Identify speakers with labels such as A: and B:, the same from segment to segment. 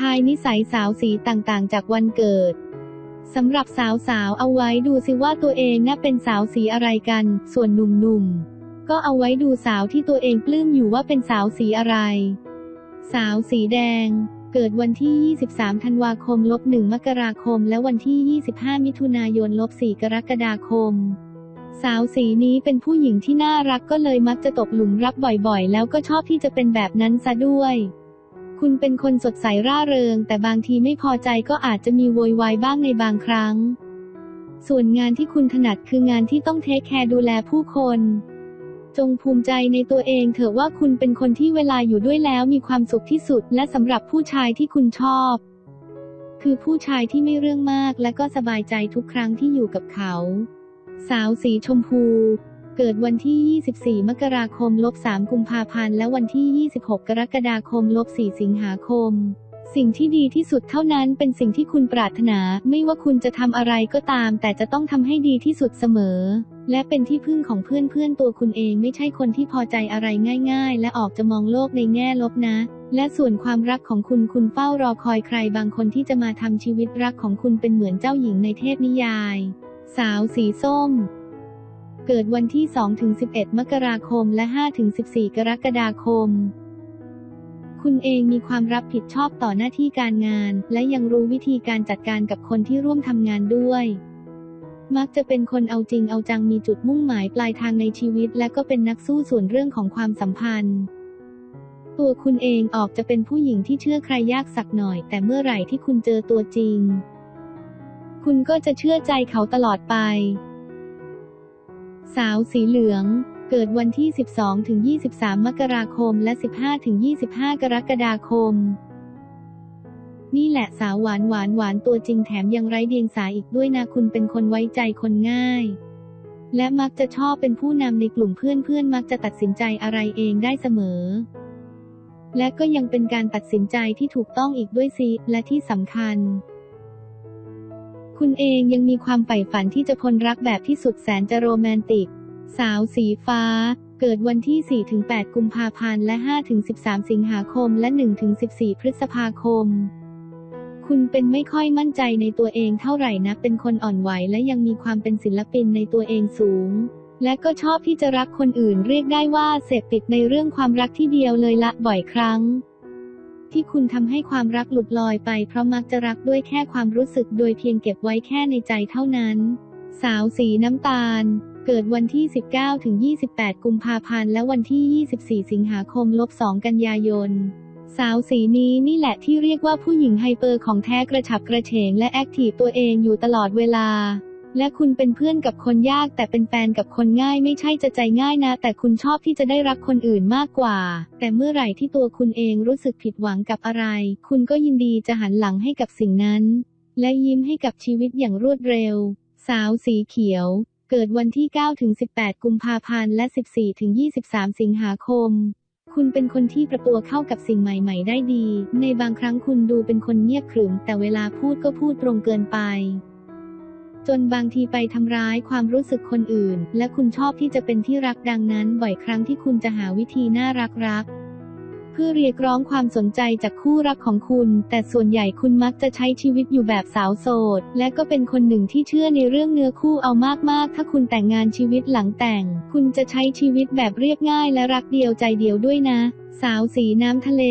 A: ทายนิสัยสาวสีต่างๆ จากวันเกิดสำหรับสาวๆ เอาไว้ดูสิว่าตัวเองน่าเป็นสาวสีอะไรกัน ส่วนหนุ่มๆ ก็เอาไว้ดูสาวที่ตัวเองปลื้มอยู่ว่าเป็นสาวสีอะไร สาวสีแดง เกิดวันที่ 23 ธันวาคมลบ1มกราคม และวันที่ 25 มิถุนายนลบ4กรกฎาคม สาวสีนี้เป็นผู้หญิงที่น่ารักก็เลยมักจะตกหลุมรักบ่อยๆ แล้วก็ชอบที่จะเป็นแบบนั้นซะด้วย คุณเป็นคนสดใสร่าเริง แต่บางทีไม่พอใจก็อาจจะมีโวยวายบ้างในบางครั้ง ส่วนงานที่คุณถนัดคืองานที่ต้องเทคแคร์ดูแลผู้คน จงภูมิใจในตัวเองเถอะว่าคุณเป็นคนที่เวลาอยู่ด้วยแล้วมีความสุขที่สุด และสำหรับผู้ชายที่คุณชอบ คือผู้ชายที่ไม่เรื่องมากและก็สบายใจทุกครั้งที่อยู่กับเขา สาวสีชมพู เกิดวันที่ 24 มกราคมลบ3กุมภาพันธ์ และวันที่ 26 กรกฎาคมลบ4สิงหาคม สิ่งที่ดีที่สุดเท่านั้นเป็นสิ่งที่คุณปรารถนา ไม่ว่าคุณจะทำอะไรก็ตาม แต่จะต้องทำให้ดีที่สุดเสมอ และเป็นที่พึ่งของเพื่อนเพื่อนๆตัวคุณเองไม่ใช่คนที่พอใจอะไรง่าย ๆ และออกจะมองโลกในแง่ลบนะและส่วนความรักของคุณคุณเฝ้ารอคอยใครบางคนที่จะมาทำชีวิตรักของคุณเป็นเหมือนเจ้าหญิงในเทพนิยาย สาวสีส้ม เกิดวันที่ 2-11 มกราคม และ 5-14 กรกฎาคม คุณเองมีความรับผิดชอบต่อหน้าที่การงาน และยังรู้วิธีการจัดการกับคนที่ร่วมทำงานด้วย มักจะเป็นคนเอาจริงเอาจังมีจุดมุ่งหมายปลายทางในชีวิต และก็เป็นนักสู้ส่วนเรื่องของความสัมพันธ์ตัวคุณเองออกจะเป็นผู้หญิงที่เชื่อใครยากสักหน่อย แต่เมื่อไหร่ที่คุณเจอตัวจริง คุณก็จะเชื่อใจเขาตลอดไป สาวสีเหลือง เกิดวันที่ 12 ถึง 23 มกราคม และ 15 ถึง 25 กรกฎาคม นี่แหละสาวหวานหวานหวานตัวจริงแถมยังไร้เดียงสาอีกด้วยนะคุณเป็นคนไว้ใจคนง่าย และมักจะชอบเป็นผู้นำในกลุ่มเพื่อนเพื่อนมักจะตัดสินใจอะไรเองได้เสมอ และก็ยังเป็นการตัดสินใจที่ถูกต้องอีกด้วยสิและที่สำคัญ คุณเองยังมีความใฝ่ฝันที่จะพลรักแบบที่สุดแสนจะโรแมนติก สาวสีฟ้า เกิดวันที่ 4-8 กุมภาพันธ์ และ 5-13 สิงหาคม และ 1-14 พฤษภาคม คุณเป็นไม่ค่อยมั่นใจในตัวเองเท่าไหร่นะเป็นคนอ่อนไหว และยังมีความเป็นศิลปินในตัวเองสูง และก็ชอบที่จะรักคนอื่นเรียกได้ว่าเสพติดในเรื่องความรักที่เดียวเลยละบ่อยครั้ง ที่คุณทำให้ความรักหลุดลอยไปเพราะมักจะรักด้วยแค่ความรู้สึกโดยเพียงเก็บไว้แค่ในใจเท่านั้น สาวสีน้ำตาล เกิดวันที่ 19ถึง28 กุมภาพันธ์และวันที่ 24 สิงหาคมลบ2กันยายน สาวสีนี้นี่แหละที่เรียกว่าผู้หญิงไฮเปอร์ของแท้กระฉับกระเฉงและแอคทีฟตัวเองอยู่ตลอดเวลา และคุณเป็นเพื่อนกับคนยาก แต่เป็นแฟนกับคนง่ายไม่ใช่จะใจง่ายนะ แต่คุณชอบที่จะได้รักคนอื่นมากกว่า แต่เมื่อไหร่ที่ตัวคุณเองรู้สึกผิดหวังกับอะไร คุณก็ยินดีจะหันหลังให้กับสิ่งนั้น และยิ้มให้กับชีวิตอย่างรวดเร็ว สาวสีเขียว เกิดวันที่9ถึง18 กุมภาพันธ์และ 14ถึง23 สิงหาคม คุณเป็นคนที่ประตัวเข้ากับสิ่งใหม่ ๆ ได้ดี ในบางครั้งคุณดูเป็นคนเงียบขรึม แต่เวลาพูดก็พูดตรงเกินไป จนบางทีไปทำร้ายความรู้สึกคนอื่น และคุณชอบที่จะเป็นที่รักดังนั้น บ่อยครั้งที่คุณจะหาวิธีน่ารักรักเพื่อเรียกร้องความสนใจจากคู่รักของคุณ แต่ส่วนใหญ่คุณมักจะใช้ชีวิตอยู่แบบสาวโสด และก็เป็นคนหนึ่งที่เชื่อในเรื่องเนื้อคู่เอามากๆ ถ้าคุณแต่งงานชีวิตหลังแต่ง คุณจะใช้ชีวิตแบบเรียบง่ายและรักเดียวใจเดียวด้วยนะ สาวสีน้ำทะเล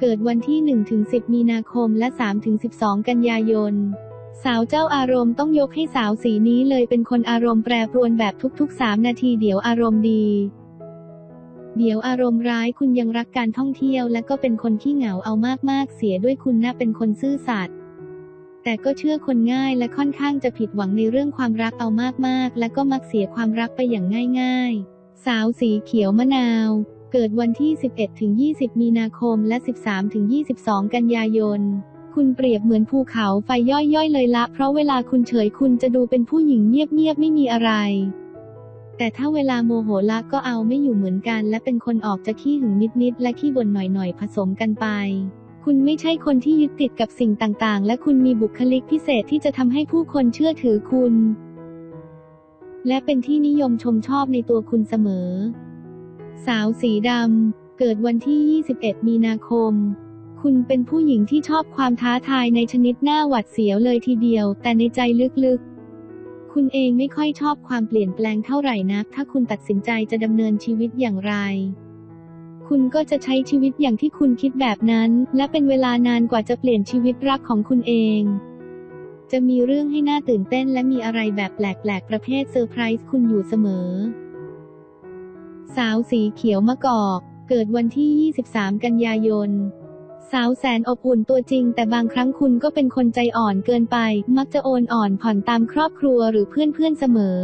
A: เกิดวันที่ 1-10 มีนาคมและ 3-12 กันยายน สาวเจ้าอารมณ์ต้องยกให้สาวสีนี้เลยเป็นคนอารมณ์แปรปรวนแบบทุกๆ 3 นาทีเดี๋ยวอารมณ์ดี เดี๋ยวอารมณ์ร้ายคุณยังรักการท่องเที่ยว และก็เป็นคนขี้เหงาเอามากๆเสียด้วยคุณนะเป็นคนซื่อสัตย์แต่ก็เชื่อคนง่ายและค่อนข้างจะผิดหวังในเรื่องความรักเอามากๆ และก็มักเสียความรักไปอย่างง่าย ๆ สาวสีเขียวมะนาว เกิดวันที่ 11ถึง20 มีนาคมและ 13ถึง22 กันยายน คุณเปรียบเหมือนภูเขาไฟย่อยๆเลยละ เพราะเวลาคุณเฉยคุณจะดูเป็นผู้หญิงเงียบๆไม่มีอะไร แต่ถ้าเวลาโมโหละก็เอาไม่อยู่เหมือนกัน และเป็นคนออกจะขี้หึงนิดๆและขี้บ่นหน่อยๆผสมกันไป คุณไม่ใช่คนที่ยึดติดกับสิ่งต่างๆ และคุณมีบุคลิกพิเศษที่จะทำให้ผู้คนเชื่อถือคุณ และเป็นที่นิยมชมชอบในตัวคุณเสมอ สาวสีดำเกิดวันที่ 21 มีนาคม คุณเป็นผู้หญิงที่ชอบความท้าทายในชนิดหน้าหวัดเสียวเลยทีเดียว แต่ในใจลึกๆ คุณเองไม่ค่อยชอบความเปลี่ยนแปลงเท่าไหร่นัก ถ้าคุณตัดสินใจจะดำเนินชีวิตอย่างไร คุณก็จะใช้ชีวิตอย่างที่คุณคิดแบบนั้น และเป็นเวลานานกว่าจะเปลี่ยนชีวิตรักของคุณเอง จะมีเรื่องให้น่าตื่นเต้น และมีอะไรแบบแปลกๆ ประเภทเซอร์ไพรส์คุณอยู่เสมอ สาวสีเขียวมะกอก เกิดวันที่ 23 กันยายน สาวแสนอบอุ่นตัวจริง แต่บางครั้งคุณก็เป็นคนใจอ่อนเกินไป มักจะโอนอ่อนผ่อนตามครอบครัวหรือเพื่อนๆเสมอ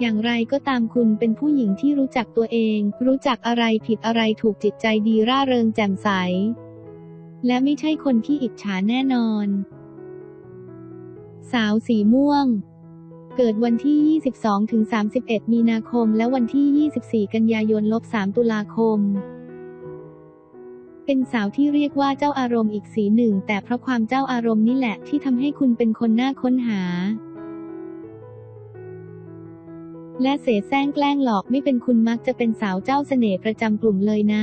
A: อย่างไรก็ตามคุณเป็นผู้หญิงที่รู้จักตัวเอง รู้จักอะไรผิดอะไรถูกจิตใจดีร่าเริงแจ่มใส และไม่ใช่คนที่อิจฉาแน่นอน สาวสีม่วง เกิดวันที่ 22-31 มีนาคม และวันที่ 24 กันยายนลบ3ตุลาคม เป็นสาวที่เรียกว่าเจ้าอารมณ์อีกสีหนึ่ง แต่เพราะความเจ้าอารมณ์นี่แหละที่ทำให้คุณเป็นคนน่าค้นหา และเสแสร้งแกล้งหลอกไม่เป็นคุณมักจะเป็นสาวเจ้าเสน่ห์ประจำกลุ่มเลยนะ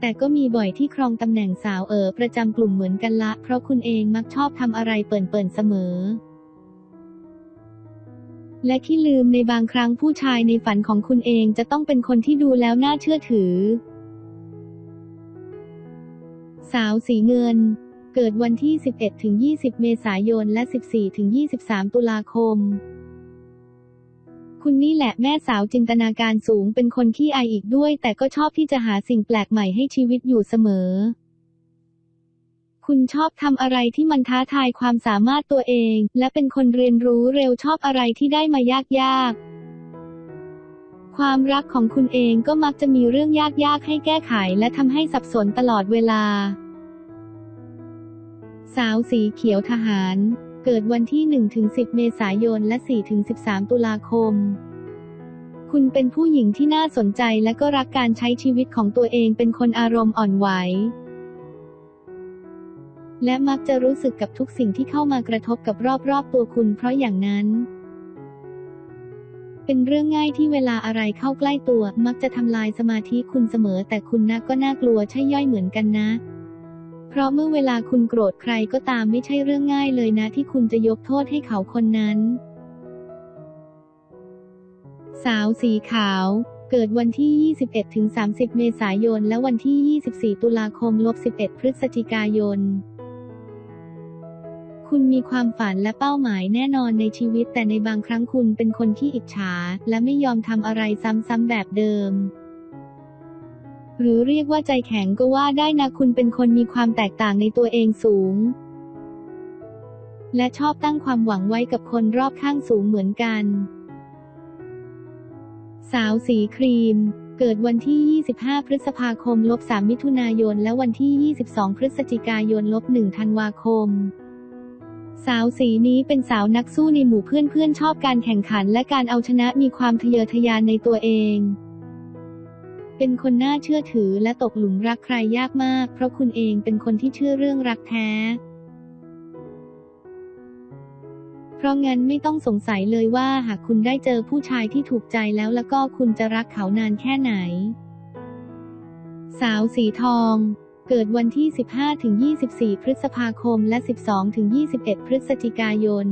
A: แต่ก็มีบ่อยที่ครองตำแหน่งสาวเอ๋อประจำกลุ่มเหมือนกันละ เพราะคุณเองมักชอบทำอะไรเปิ่นๆเสมอและที่ลืมในบางครั้งผู้ชายในฝันของคุณเองจะต้องเป็นคนที่ดูแล้วน่าเชื่อถือ สาวสีเงิน เกิดวันที่ 11ถึง20 เมษายน และ 14ถึง23 ตุลาคม คุณนี่แหละแม่สาวจินตนาการสูงเป็นคนขี้อายอีกด้วย แต่ก็ชอบที่จะหาสิ่งแปลกใหม่ให้ชีวิตอยู่เสมอ คุณชอบทำอะไรที่มันท้าทายความสามารถตัวเอง และเป็นคนเรียนรู้เร็วชอบอะไรที่ได้มายากๆความรักของคุณเองก็มักจะมีเรื่องยากๆให้แก้ไขและทำให้สับสนตลอดเวลา สาวสีเขียวทหาร เกิดวันที่ 1-10 เมษายน และ 4-13 ตุลาคม คุณเป็นผู้หญิงที่น่าสนใจและก็รักการใช้ชีวิตของตัวเองเป็นคนอารมณ์อ่อนไหว และมักจะรู้สึกกับทุกสิ่งที่เข้ามากระทบกับรอบๆตัวคุณเพราะอย่างนั้น เป็นเรื่องง่ายที่เวลาอะไรเข้าใกล้ตัว มักจะทำลายสมาธิคุณเสมอ แต่คุณนะก็น่ากลัวใช่ย่อยเหมือนกันนะ เพราะเมื่อเวลาคุณโกรธใครก็ตามไม่ใช่เรื่องง่ายเลยนะที่คุณจะยกโทษให้เขาคนนั้น สาวสีขาวเกิดวันที่ 21ถึง30 เมษายน และวันที่ 24 ตุลาคมลบ11 พฤศจิกายน คุณมีความฝันและเป้าหมายแน่นอนในชีวิตแต่ในบางครั้งคุณเป็นคนที่อิจฉา และไม่ยอมทำอะไรซ้ำๆแบบเดิม หรือเรียกว่าใจแข็งก็ว่าได้นะคุณเป็นคนมีความแตกต่างในตัวเองสูง และชอบตั้งความหวังไว้กับคนรอบข้างสูงเหมือนกัน สาวสีครีม เกิดวันที่ 25 พฤษภาคมลบ3มิถุนายน และวันที่ 22 พฤศจิกายนลบ1ธันวาคมสาวสีนี้เป็นสาวนักสู้ในหมู่เพื่อนๆชอบการแข่งขันและการเอาชนะมีความทะเยอทะยานในตัวเอง เป็นคนน่าเชื่อถือและตกหลุมรักใครยากมาก เพราะคุณเองเป็นคนที่เชื่อเรื่องรักแท้ เพราะงั้นไม่ต้องสงสัยเลยว่าหากคุณได้เจอผู้ชายที่ถูกใจแล้วแล้วก็คุณจะรักเขานานแค่ไหน สาวสีทองเกิดวันที่ 15-24 พฤษภาคม และ 12-21 พฤศจิกายน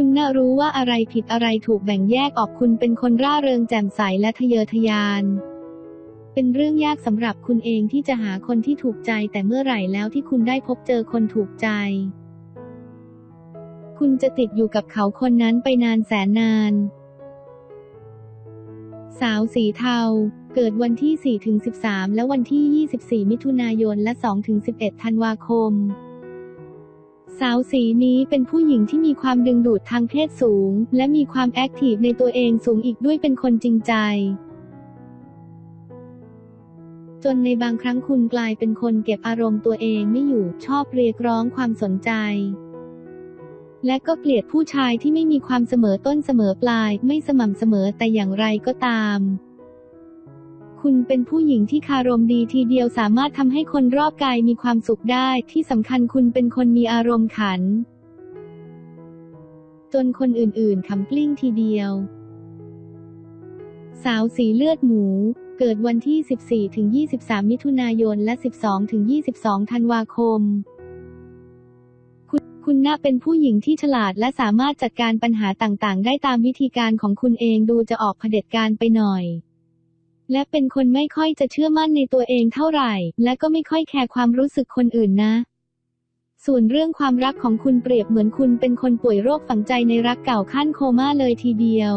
A: คุณน่ารู้ว่าอะไรผิดอะไรถูกแบ่งแยกออกคุณเป็นคนร่าเริงแจ่มใสและทะเยอทะยาน เป็นเรื่องยากสำหรับคุณเองที่จะหาคนที่ถูกใจแต่เมื่อไหร่แล้วที่คุณได้พบเจอคนถูกใจ คุณจะติดอยู่กับเขาคนนั้นไปนานแสนนาน สาวสีเทา เกิดวันที่ 4-13 และวันที่ 24 มิถุนายนและ 2-11 ธันวาคม สาวสีนี้เป็นผู้หญิงที่มีความดึงดูดทางเพศสูง และมีความแอคทีฟในตัวเองสูงอีกด้วยเป็นคนจริงใจ จนในบางครั้งคุณกลายเป็นคนเก็บอารมณ์ตัวเองไม่อยู่ชอบเรียกร้องความสนใจ และก็เกลียดผู้ชายที่ไม่มีความเสมอต้นเสมอปลาย ไม่สม่ำเสมอแต่อย่างไรก็ตาม คุณเป็นผู้หญิงที่คารมดีทีเดียวสามารถทำให้คนรอบกายมีความสุขได้ ที่สำคัญคุณเป็นคนมีอารมณ์ขัน จนคนอื่นๆขำกลิ้งทีเดียว สาวสีเลือดหมู เกิดวันที่ 14ถึง23 มิถุนายน และ 12ถึง22 ธันวาคมคุณน่าเป็นผู้หญิงที่ฉลาดและสามารถจัดการปัญหาต่างๆ ได้ตามวิธีการของคุณเองดูจะออกเผด็จการไปหน่อย และเป็นคนไม่ค่อยจะเชื่อมั่นในตัวเองเท่าไหร่ และก็ไม่ค่อยแคร์ความรู้สึกคนอื่นนะ ส่วนเรื่องความรักของคุณเปรียบเหมือนคุณเป็นคนป่วยโรคฝังใจในรักเก่าขั้นโคม่าเลยทีเดียว